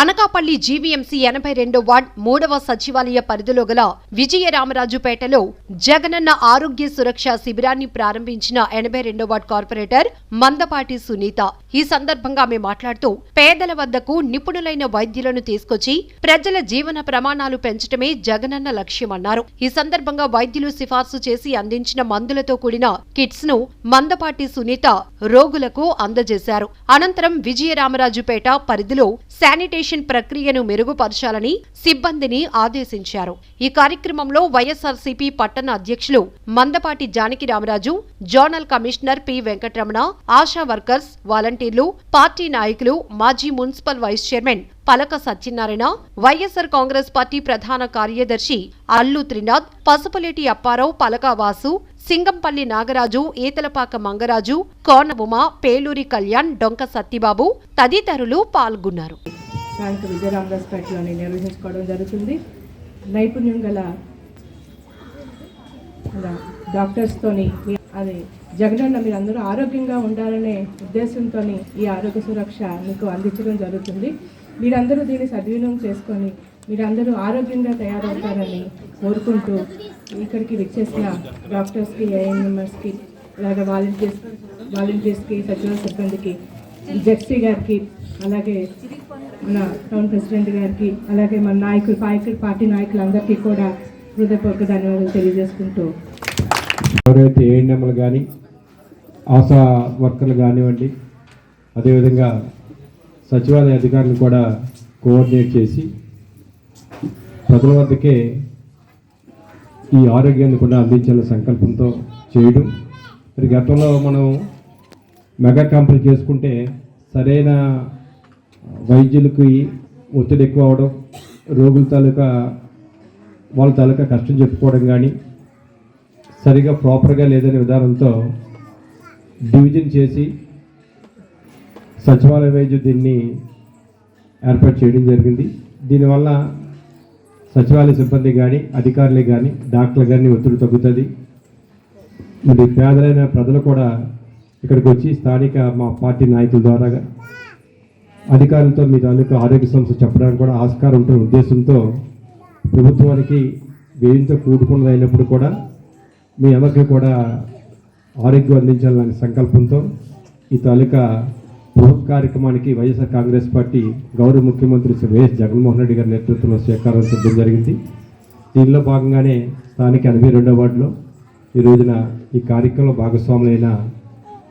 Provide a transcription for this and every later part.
Anakapalli GVMC ఎనభై రెండో ward మూడవ సచివాలయ పరిధిలో గల విజయరామరాజుపేటలో జగనన్న ఆరోగ్య సురక్ష శిబిరాన్ని ప్రారంభించిన ఎనభై రెండో వార్డ్ కార్పొరేటర్ మందపాటి సునీత. ఈ సందర్భంగా ఆమె మాట్లాడుతూ పేదల వద్దకు నిపుణులైన వైద్యులను తీసుకొచ్చి ప్రజల జీవన ప్రమాణాలు పెంచడమే జగనన్న లక్ష్యమన్నారు ఈ సందర్భంగా వైద్యులు సిఫార్సు చేసి అందించిన మందులతో కూడిన కిట్స్ను మందపాటి సునీత రోగులకు అందజేశారు. అనంతరం విజయరామరాజుపేట పరిధిలో శానిటేషన్ ప్రక్రియను మెరుగుపరచాలని సిబ్బందిని ఆదేశించారు. ఈ కార్యక్రమంలో వైఎస్ఆర్సీపీ పట్టణ అధ్యక్షులు Mandapati Janaki Ramaraju zonal commissioner P Venkataramana Asha workers వాలంటీర్లు పార్టీ నాయకులు మాజీ మున్సిపల్ వైస్ చైర్మన్ పలక సత్యనారాయణ వైఎస్ఆర్ కాంగ్రెస్ పార్టీ ప్రధాన కార్యదర్శి అల్లు త్రినాథ్ పసుపులేటి అప్పారావు పలకవాసు సింగంపల్లి నాగరాజు ఈతలపాక మంగరాజు కోనబుమ పేలూరి కళ్యాణ్ డొంక సత్తిబాబు తదితరులు పాల్గొన్నారు. స్థానిక విజయరామరాజపేటలోని నిర్వహించుకోవడం జరుగుతుంది. నైపుణ్యం గల డాక్టర్స్తోని అది జగనన్న మీరు అందరూ ఆరోగ్యంగా ఉండాలనే ఉద్దేశంతో ఈ ఆరోగ్య సురక్ష మీకు అందించడం జరుగుతుంది. మీరందరూ దీన్ని సద్వినియోగం చేసుకొని మీరందరూ ఆరోగ్యంగా తయారవుతారని కోరుకుంటూ ఇక్కడికి విచ్చేసిన డాక్టర్స్కి ఏఎన్ఎంఎస్కి అలాగే వాలంటీర్స్ వాలంటీర్స్కి సచివ సిబ్బందికి జెడ్సీ గారికి అలాగే మన టౌన్ ప్రెసిడెంట్ గారికి అలాగే మన నాయకులు పాయకులు పార్టీ నాయకులందరికీ కూడా హృదయపూర్వక ధన్యవాదాలు తెలియజేసుకుంటూ. ఎవరైతే ఏఎన్ఎంలు కానీ ఆశా వర్కర్లు కానివ్వండి అదేవిధంగా సచివాలయ అధికారులు కూడా కోఆర్డినేట్ చేసి ప్రజల వద్దకే ఈ ఆరోగ్యాన్ని కూడా అందించాలనే సంకల్పంతో చేయడం. మరి గతంలో మనం మెగా క్యాంపులు చేసుకుంటే సరైన వైద్యులకి ఒత్తిడి ఎక్కువ అవడం రోగుల తాలూకా వాళ్ళ తాలూకా కష్టం చెప్పుకోవడం కానీ సరిగా ప్రాపర్గా లేదనే విధానంతో డివిజన్ చేసి సచివాలయ వైద్యులు దీన్ని ఏర్పాటు చేయడం జరిగింది. దీనివల్ల సచివాలయ సిబ్బంది కానీ అధికారులు కానీ డాక్టర్లు కానీ ఒత్తిడి తగ్గుతుంది. మరి పేదలైన ప్రజలు కూడా ఇక్కడికి వచ్చి స్థానిక మా పార్టీ నాయకుల ద్వారా అధికారులతో మీ తాలూకా ఆరోగ్య సంస్థ చెప్పడానికి కూడా ఆస్కారం ఉంటున్న ఉద్దేశంతో ప్రభుత్వానికి వ్యయంతో కూడుకున్నది అయినప్పుడు కూడా మీ అందరికీ కూడా ఆరోగ్యం అందించాలనే సంకల్పంతో ఈ తాలూకా బృహత్ కార్యక్రమానికి వైఎస్ఆర్ కాంగ్రెస్ పార్టీ గౌరవ ముఖ్యమంత్రి శ్రీ వైఎస్ జగన్మోహన్ రెడ్డి గారి నేతృత్వంలో స్వీకారం చుట్టడం జరిగింది. దీనిలో భాగంగానే స్థానిక ఎనభై రెండో వార్డులో ఈ రోజున ఈ కార్యక్రమంలో భాగస్వాములైన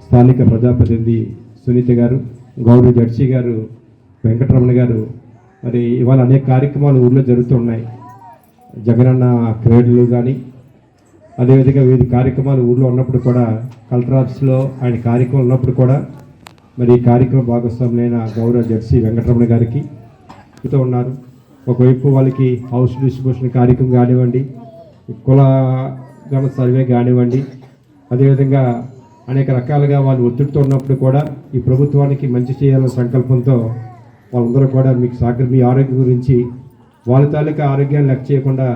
స్థానిక ప్రజాప్రతినిధి సునీత గారు గౌరవ జడ్సీ గారు వెంకటరమణ గారు మరి ఇవాళ అనేక కార్యక్రమాలు ఊళ్ళో జరుగుతున్నాయి. జగనన్న క్రీడలు కానీ అదేవిధంగా వివిధ కార్యక్రమాలు ఊళ్ళో ఉన్నప్పుడు కూడా కలెక్టర్ ఆఫీస్లో ఆయన కార్యక్రమం ఉన్నప్పుడు కూడా మరి ఈ కార్యక్రమ భాగస్వాములైన గౌరవ జడ్సీ వెంకటరమణ గారికి ఇతో ఉన్నారు. ఒకవైపు వాళ్ళకి హౌస్ డిస్ట్రిబ్యూషన్ కార్యక్రమం కానివ్వండి కుల గణ సర్వే కానివ్వండి అదేవిధంగా అనేక రకాలుగా వాళ్ళు ఒత్తిడితో ఉన్నప్పుడు కూడా ఈ ప్రభుత్వానికి మంచి చేయాలనే సంకల్పంతో వాళ్ళందరూ కూడా మీకు సాగర్ మీ ఆరోగ్యం గురించి వాళ్ళ తాలూకా ఆరోగ్యాన్ని లెక్క చేయకుండా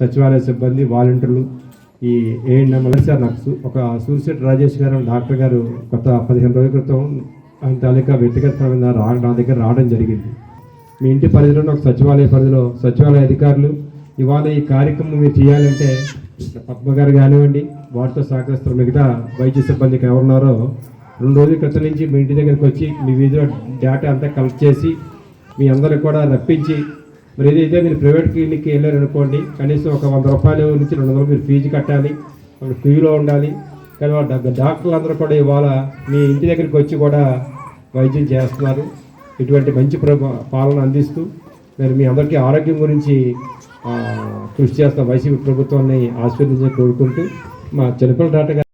సచివాలయ సిబ్బంది వాలంటీర్లు ఈ ఏఎన్ఎం సార్ నాకు ఒక సూర్యశెట్టి రాజేష్ గారు డాక్టర్ గారు గత పదిహేను రోజుల క్రితం ఆయన తాలూకా వ్యక్తిగతమైన రా నా దగ్గర రావడం జరిగింది. మీ ఇంటి పరిధిలో ఒక సచివాలయ పరిధిలో సచివాలయ అధికారులు ఇవాళ ఈ కార్యక్రమం మీరు చేయాలంటే పద్మ గారు కానివ్వండి వాటితో సహకరిస్తున్న మిగతా వైద్య సిబ్బందికి ఎవరున్నారో రెండు రోజుల క్రితం నుంచి మీ ఇంటి దగ్గరికి వచ్చి మీ వీధిలో డేటా అంతా కలెక్ట్ చేసి మీ అందరికి కూడా రప్పించి మరి ఏదైతే మీరు ప్రైవేట్ క్లినిక్కి వెళ్ళారు అనుకోండి కనీసం ఒక వంద రూపాయలు నుంచి రెండు వందలు మీరు ఫీజు కట్టాలి వాళ్ళు క్యూలో ఉండాలి. కానీ వాళ్ళ డాక్టర్లు అందరూ కూడా ఇవాళ మీ ఇంటి దగ్గరికి వచ్చి కూడా వైద్యం చేస్తున్నారు. ఇటువంటి మంచి పాలన అందిస్తూ మరి మీ అందరికీ ఆరోగ్యం గురించి కృషి చేస్తున్న వైసీపీ ప్రభుత్వాన్ని ఆశీర్వదించి కోరుకుంటూ మా చిన్నపిల్ల డాటా